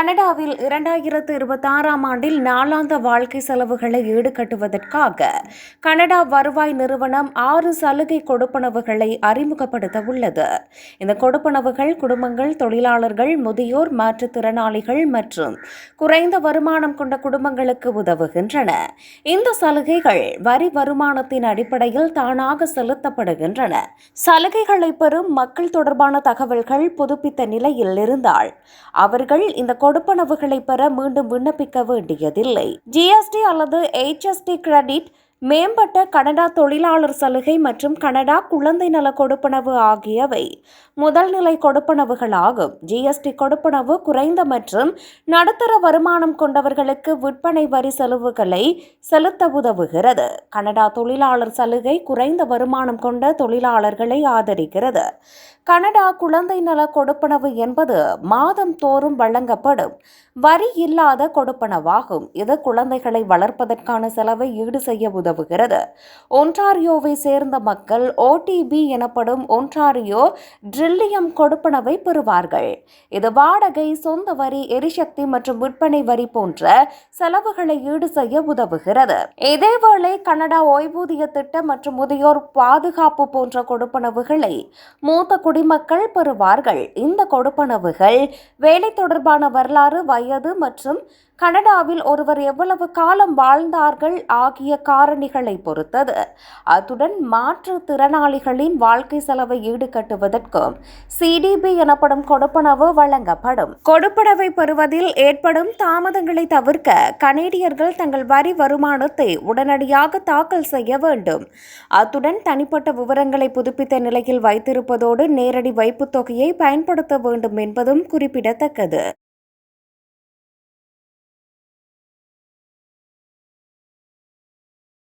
கனடாவில் இரண்டாயிரத்து இருபத்தாறாம் ஆண்டில் நாளாந்த வாழ்க்கை செலவுகளை ஈடுகட்டுவதற்காக கனடா வருவாய் நிறுவனம் ஆறு சலுகை கொடுப்பனவுகளை அறிமுகப்படுத்த உள்ளது இந்த கொடுப்பனவுகள் குடும்பங்கள் தொழிலாளர்கள் முதியோர் மாற்றுத்திறனாளிகள் மற்றும் குறைந்த வருமானம் கொண்ட குடும்பங்களுக்கு உதவுகின்றன. இந்த சலுகைகள் வரி வருமானத்தின் அடிப்படையில் தானாக செலுத்தப்படுகின்றன. சலுகைகளை பெறும் மக்கள் தொடர்பான தகவல்கள் புதுப்பித்த நிலையில் இருந்தால் அவர்கள் இந்த கொடுப்பனவுகளை பெற மீண்டும் விண்ணப்பிக்க வேண்டியதில்லை. ஜிஎஸ்டி அல்லது HST கிரெடிட் மேம்பட்ட கனடா தொழிலாளர் சலுகை மற்றும் கனடா குழந்தை நல கொடுப்பனவு ஆகியவை முதல்நிலை கொடுப்பனவுகளாகும். ஜிஎஸ்டி கொடுப்பனவு குறைந்த மற்றும் நடுத்தர வருமானம் கொண்டவர்களுக்கு விற்பனை வரி செலவுகளை செலுத்த உதவுகிறது. கனடா தொழிலாளர் சலுகை குறைந்த வருமானம் கொண்ட தொழிலாளர்களை ஆதரிக்கிறது. கனடா குழந்தை நல கொடுப்பனவு என்பது மாதம் தோறும் வழங்கப்படும். வரி இல்லாத கொடுப்பனவாகும். இது குழந்தைகளை வளர்ப்பதற்கான செலவை ஈடு செய்ய உதவும். உதவுகிறது. ஒன்டாரியோவை சேர்ந்த மக்கள் ஓடிபி எனப்படும் ஒன்டாரியோ ட்ரில்லியம் கொடுப்பனவை பெறுவார்கள். இது வாடகை சொந்த வரி எரிசக்தி மற்றும் விற்பனை வரி போன்ற செலவுகளை ஈடு செய்ய உதவுகிறது. இதேவேளை கனடா ஓய்வூதிய திட்டம் மற்றும் முதியோர் பாதுகாப்பு போன்ற கொடுப்பனவுகளை மூத்த குடிமக்கள் பெறுவார்கள். இந்த கொடுப்பனவுகள் வேலை தொடர்பான வரலாறு வயது மற்றும் கனடாவில் ஒருவர் எவ்வளவு காலம் வாழ்ந்தார்கள் ஆகிய காரணிகளை பொறுத்தது. அத்துடன் மாற்றுத்திறனாளிகளின் வாழ்க்கை செலவை ஈடுகட்டுவதற்கும் சிடிபி எனப்படும் கொடுப்பனவு வழங்கப்படும். கொடுப்பனவை பெறுவதில் ஏற்படும் தாமதங்களை தவிர்க்க கனேடியர்கள் தங்கள் வரி வருமானத்தை உடனடியாக தாக்கல் செய்ய வேண்டும். அத்துடன் தனிப்பட்ட விவரங்களை புதுப்பித்த நிலையில் வைத்திருப்பதோடு நேரடி வைப்புத் தொகையை பயன்படுத்த வேண்டும் என்பதும் குறிப்பிடத்தக்கது.